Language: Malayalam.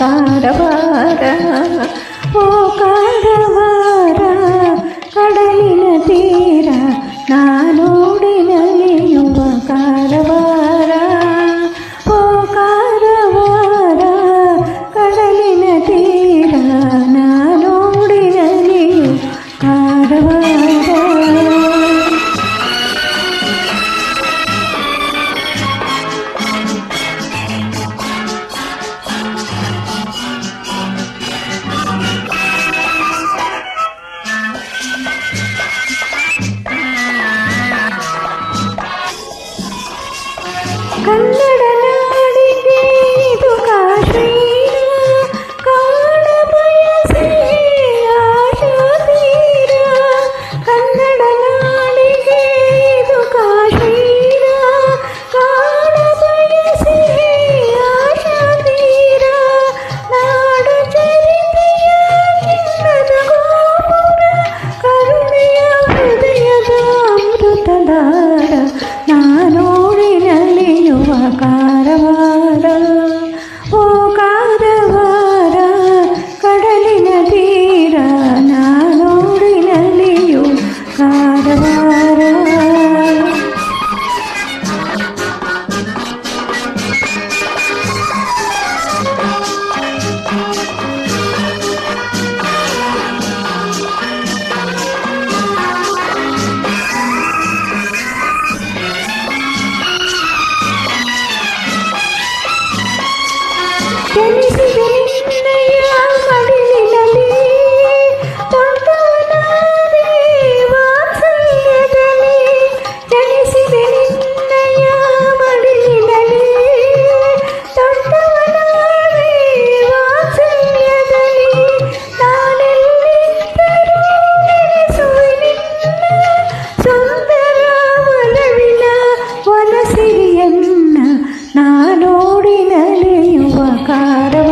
കാടവാര ഓ കാടവാര കടലിന തീര നാനോടിനലിയുവ കാടവാര Maka കാരം